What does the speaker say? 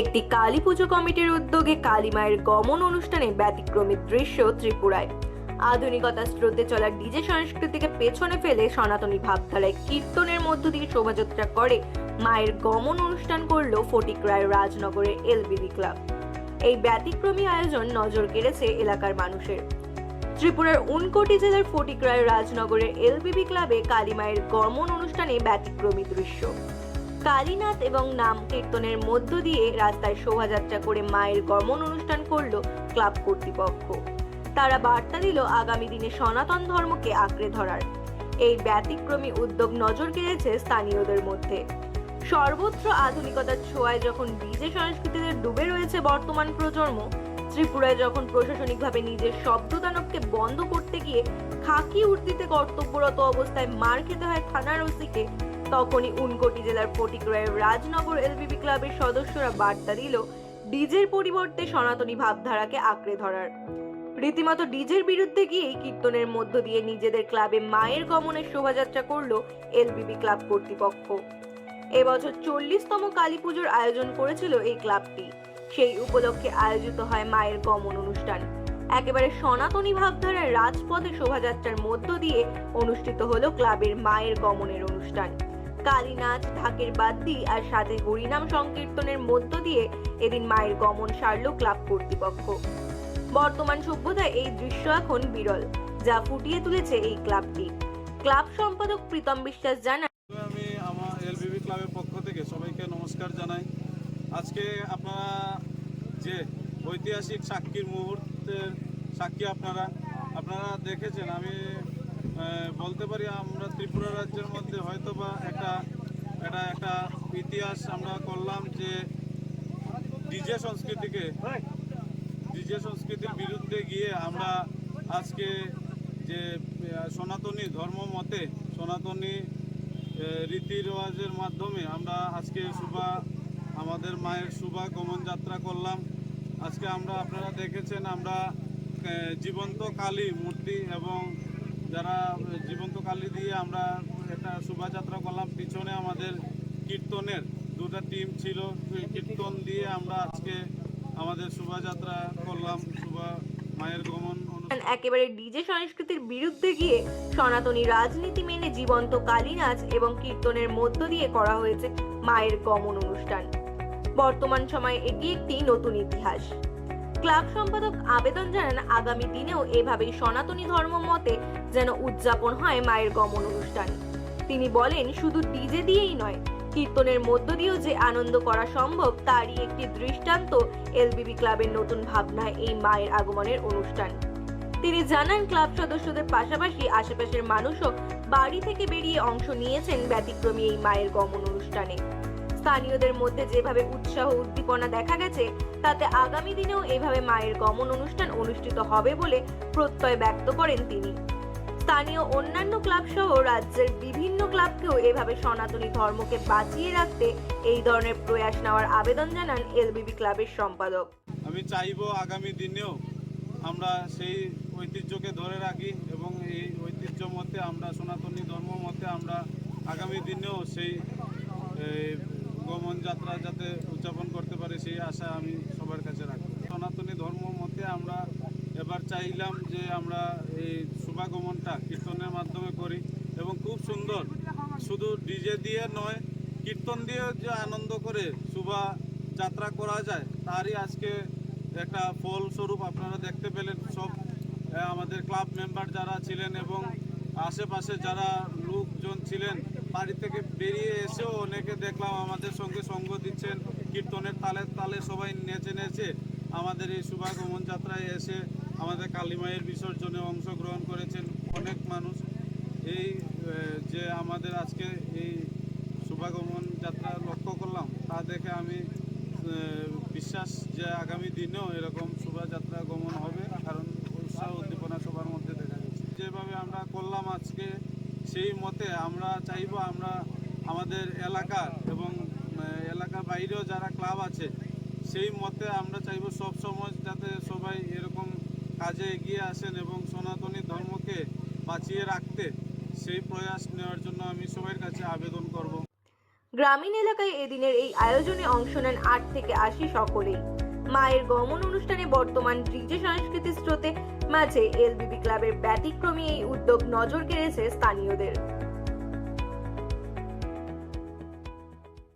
একটি কালী পুজো কমিটির উদ্যোগে কালী মায়ের গমন অনুষ্ঠানে ব্যতিক্রমী দৃশ্য ত্রিপুরায়। আধুনিকতার স্রোতে চলা ডিজে সংস্কৃতিকে পেছনে ফেলে সনাতনী ভাবধারায় কীর্তনের মধ্য দিয়ে শোভাযাত্রা করে মায়ের গমন অনুষ্ঠান করল ফটিক রায় রাজনগরের এলবিবি ক্লাব। এই ব্যতিক্রমী আয়োজন নজর কেড়েছে এলাকার মানুষের। ত্রিপুরার উনকোটি জেলার ফটিক রায় রাজনগরের এলবিবি ক্লাবে কালী মায়ের গমন অনুষ্ঠানে ব্যতিক্রমী দৃশ্য। কালীনাথ এবং নাম কীর্তনের মধ্য দিয়ে রাস্তায় শোভাযাত্রা করে মায়ের গমন অনুষ্ঠান করল ক্লাব কর্তৃপক্ষ। তারা বার্তা দিল আগামী দিনে সনাতন ধর্মকে আঁকড়ে ধরার। এই ব্যতিক্রমী উদ্যোগ নজর কেড়েছে স্থানীয়দের মধ্যে। সর্বত্র আধুনিকতার ছোঁয়ায় যখন ডিজে সংস্কৃতিতে ডুবে রয়েছে বর্তমান প্রজন্ম, ত্রিপুরায় যখন প্রশাসনিকভাবে নিজের শব্দদানবকে বন্ধ করতে গিয়ে খাকি উর্দিতে কর্তব্যরত অবস্থায় মার খেতে হয় থানার ওসিকে তখনই উনকোটি জেলার ফটিকরায়ের রাজনগর এলবিবি ক্লাবের সদস্যরা বার্তা দিল, ডিজের পরিবর্তে সনাতনী ভাবধারাকে আঁকড়ে ধরার। রীতিমতো ডিজের বিরুদ্ধে গিয়েই কীর্তনের মধ্য দিয়ে নিজেদের ক্লাবে মায়ের গমনের শোভাযাত্রা করল এলবিবি ক্লাব কর্তৃপক্ষ। এবছর চল্লিশতম কালী পুজোর আয়োজন করেছিল এই ক্লাবটি। সেই উপলক্ষে আয়োজিত হয় মায়ের গমন অনুষ্ঠান। একেবারে সনাতনী ভাবধারার রাজপথে শোভাযাত্রার মধ্য দিয়ে অনুষ্ঠিত হলো ক্লাবের মায়ের গমনের অনুষ্ঠান। কালী নাচ ঢাকের বাদ্যি আর সাথে হরিনাম সংকীর্তনের মধ্য দিয়ে এদিন মায়ের গমন সারল ক্লাব কর্তৃপক্ষ। বর্তমান সভ্যতায় এই দৃশ্য এখন বিরল, যা ফুটিয়ে তুলেছে এই ক্লাবটি। ক্লাব সম্পাদক প্রীতম বিশ্বাস জানান, আমি আমার এলবিবি ক্লাবের পক্ষ থেকে সবাইকে নমস্কার জানাই। আজকে আপনারা যে ঐতিহাসিক সাক্ষীর মুহূর্তের সাক্ষী আপনারা আপনারা দেখেছেন, আমি বলতে পারি ত্রিপুরা রাজ্যের মধ্যে হয়তো বা একটা এটা একটা ইতিহাস আমরা করলাম যে ডিজে সংস্কৃতিকে ডিজে সংস্কৃতির বিরুদ্ধে গিয়ে আমরা আজকে যে সনাতনী ধর্ম মতে, সনাতনী রীতি রেওয়াজের মাধ্যমে আমরা আজকে শুভা আমাদের মায়ের শুভা গমন যাত্রা করলাম। আজকে আমরা, আপনারা দেখেছেন আমরা জীবন্ত কালী মূর্তি এবং যারা জীবন্ত কালী দিয়ে আমরা একটা শোভাযাত্রা করলাম, পিছনে আমাদের কীর্তনের দুটো টিম ছিল। কীর্তন দিয়ে আমরা আজকে আমাদের শোভাযাত্রা করলাম, শুভা মায়ের গমন একেবারে ডিজে সংস্কৃতির বিরুদ্ধে গিয়ে সনাতনী রাজনীতি মেনে জীবন্ত কালী নাচ এবং কীর্তনের মধ্য দিয়ে করা হয়েছে মায়ের গমন অনুষ্ঠান। বর্তমান সময়ে এটি একটি নতুন ইতিহাস। ক্লাব সম্পাদক আবেদন জানান, আগামী দিনেও এভাবেই সনাতনী ধর্ম মতে যেন উদযাপন হয় মায়ের গমন অনুষ্ঠান। তিনি বলেন, শুধু ডিজে দিয়েই নয়, কীর্তনের মধ্য দিয়েও যে আনন্দ করা সম্ভব, তারই একটি দৃষ্টান্ত এলবিবি ক্লাবের নতুন ভাবনায় এই মায়ের আগমনের অনুষ্ঠান। তিনি জানান, ক্লাব সদস্যদের পাশাপাশি আশেপাশের মানুষও বাড়ি থেকে বেরিয়ে অংশ নিয়েছেন ব্যতিক্রমী এই মায়ের গমন অনুষ্ঠানে। স্থানীয়দের মধ্যে যেভাবে উৎসাহ উদ্দীপনা দেখা গেছে, তাতে আগামী দিনেও এভাবে মায়ের গমন অনুষ্ঠান অনুষ্ঠিত হবে বলে প্রত্যয় ব্যক্ত করেন তিনি। স্থানীয় অন্যান্য ক্লাব সহ রাজ্যের বিভিন্ন ক্লাবকেও এভাবে সনাতনী ধর্মকে বাঁচিয়ে রাখতে এই ধরনের প্রয়াস নেওয়ার আবেদন জানান এলবিবি ক্লাবের সম্পাদক। আমি চাইব আগামী দিনেও আমরা সেই ঐতিহ্যকে ধরে রাখি এবং এই ঐতিহ্য মতে আমরা, সনাতনী ধর্ম মতে আমরা আগামী দিনেও সেই যাত্রা যাতে উদযাপন করতে পারি, সেই আশা আমি সবার কাছে রাখি সনাতনী ধর্ম মতে আমরা এবার চাইলাম যে আমরা এই শুভাগমনটা কীর্তনের মাধ্যমে করি এবং খুব সুন্দর। শুধু ডিজে দিয়ে নয়, কীর্তন দিয়ে যে আনন্দ করে শুভা যাত্রা করা যায়, তারই আজকে একটা ফলস্বরূপ আপনারা দেখতে পেলেন। সব আমাদের ক্লাব মেম্বার যারা ছিলেন এবং আশেপাশে যারা লোকজন ছিলেন বাড়ি থেকে বেরিয়ে এসেও অনেকে দেখলাম আমাদের সঙ্গে সঙ্গ দিচ্ছেন, কীর্তনের তালে তালে সবাই নেচে নেচে আমাদের এই শুভাগমন যাত্রায় এসে আমাদের কালীমায়ের বিসর্জনে অংশগ্রহণ করেছেন অনেক মানুষ। এই যে আমাদের আজকে এই শুভাগমন যাত্রা লক্ষ্য করলাম, তা দেখে আমি বিশ্বাস যে আগামী দিনেও এরকম শোভাযাত্রা গমন হবে কারণ উৎসাহ উদ্দীপনা সবার মধ্যে দেখা যাচ্ছে যেভাবে আমরা করলাম আজকে সেই আমরা চাইব আমরা আমাদের এলাকার এবং এলাকার বাইরেও যারা ক্লাব আছে, সেই মতে আমরা চাইব সব সময় যাতে সবাই এরকম কাজে এগিয়ে আসেন এবং সনাতনী ধর্মকে বাঁচিয়ে রাখতে সেই প্রয়াস নেওয়ার জন্য আমি সবার কাছে আবেদন করব। গ্রামীণ এলাকায় এদিনের এই আয়োজনে অংশ নেন আট থেকে আশি সকলেই। মায়ের গমন অনুষ্ঠানে বর্তমান ডিজে সংস্কৃতি স্রোতে মাঝে এলবিবি ক্লাবের ব্যতিক্রমী এই উদ্যোগ নজর কেড়েছে স্থানীয়দের।